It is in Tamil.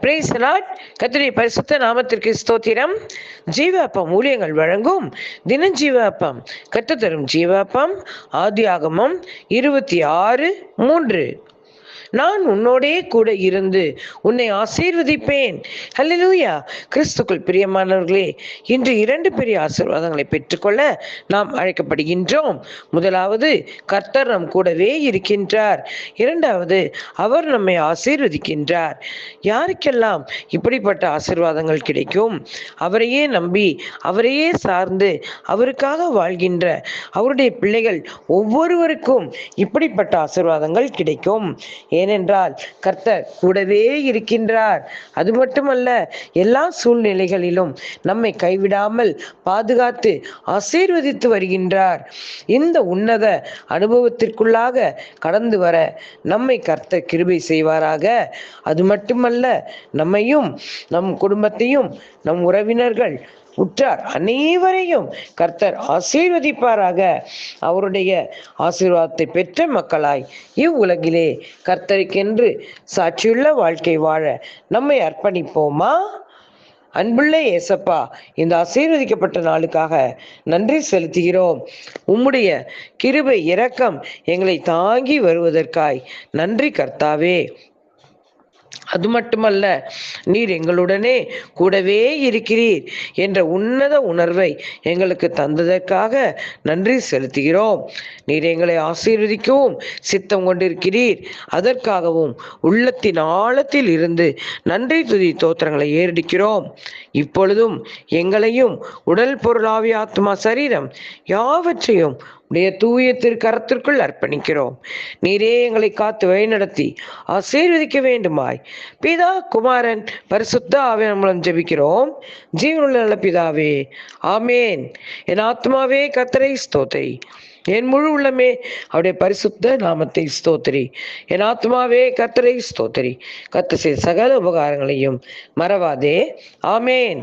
பிரேஸ் லாட் கத்திரி பரிசுத்த நாமத்திற்கு ஸ்தோத்திரம். ஜீவாப்பம் ஊழியங்கள் வழங்கும் தினஜீவாப்பம். கத்து தரும் ஜீவாப்பம். ஆதியாகமம் இருபத்தி ஆறு மூன்று. நான் உன்னோடே கூட இருந்து உன்னை ஆசீர்வதிப்பேன். ஹalleluya கிறிஸ்துக்குள் பிரியமானவர்களே இன்று இரண்டு பெரிய ஆசீர்வாதங்களை பெற்றுக்கொள்ள நாம் அழைக்கப்படுகின்றோம். முதலாவது கர்த்தர் நம் கூடவே இருக்கின்றார். இரண்டாவது அவர் நம்மை ஆசீர்வதிக்கின்றார். யாருக்கெல்லாம் இப்படிப்பட்ட ஆசீர்வாதங்கள் கிடைக்கும்? அவரையே நம்பி அவரையே சார்ந்து அவருக்காக வாழ்கின்ற அவருடைய பிள்ளைகள் ஒவ்வொருவருக்கும் இப்படிப்பட்ட ஆசீர்வாதங்கள் கிடைக்கும். ஏனென்றால் கர்த்தர் கூடவே இருக்கின்றார். அது மட்டுமல்ல எல்லா சூழ்நிலைகளிலும் நம்மை கைவிடாமல் பாதுகாத்து ஆசீர்வதித்து வருகின்றார். இந்த உன்னத அனுபவத்திற்குள்ளாக கடந்து வர நம்மை கர்த்தர் கிருபை செய்வாராக. அது மட்டுமல்ல நம்மையும் நம் குடும்பத்தையும் நம் உறவினர்கள் உற்றார் அனைவரையும் கர்த்தர் ஆசீர்வதிப்பாராக. அவருடைய ஆசீர்வாதத்தை பெற்ற மக்களாய் இவ்வுலகிலே கர்த்தருக்கென்று சாட்சியுள்ள வாழ்க்கை வாழ நம்மை அர்ப்பணிப்போமா? அன்புள்ள ஏசப்பா இந்த ஆசீர்வதிக்கப்பட்ட நாளுக்காக நன்றி செலுத்துகிறோம். உம்முடைய கிருபை இரக்கம் எங்களை தாங்கி வருவதற்காய் நன்றி கர்த்தாவே. அது மட்டுமல்ல நீர் எங்களுடனே கூடவே இருக்கிறீர் என்ற உன்னத உணர்வை எங்களுக்கு தந்ததற்காக நன்றி செலுத்துகிறோம். நீர் எங்களை ஆசீர்வதிக்கவும் சித்தம் கொண்டிருக்கிறீர். அதற்காகவும் உள்ளத்தின் ஆழத்தில் இருந்து நன்றி துதி தோத்திரங்களை ஏறடிக்கிறோம். இப்பொழுதும் எங்களையும் உடல் பொருளாவி ஆத்மா சரீரம் யாவற்றையும் உடைய தூய திருக்கரத்திற்குள் அர்ப்பணிக்கிறோம். நீரே எங்களை காத்து வழிநடத்தி ஆசீர்வதிக்க வேண்டுமாய். பிதா குமாரன் பரிசுத்த ஆவியார் மூலம் ஜெபிக்கிறோம். ஜீவனுள்ள நல்ல பிதாவே ஆமேன். என் ஆத்மாவே கத்தரை ஸ்தோத்தை என் முழு உள்ளமே அவருடைய பரிசுத்த நாமத்தை ஸ்தோத்திரி. என் ஆத்மாவே கத்தரை ஸ்தோத்திரி. கத்த செய்த சகல உபகாரங்களையும் மறவாதே. ஆமேன்.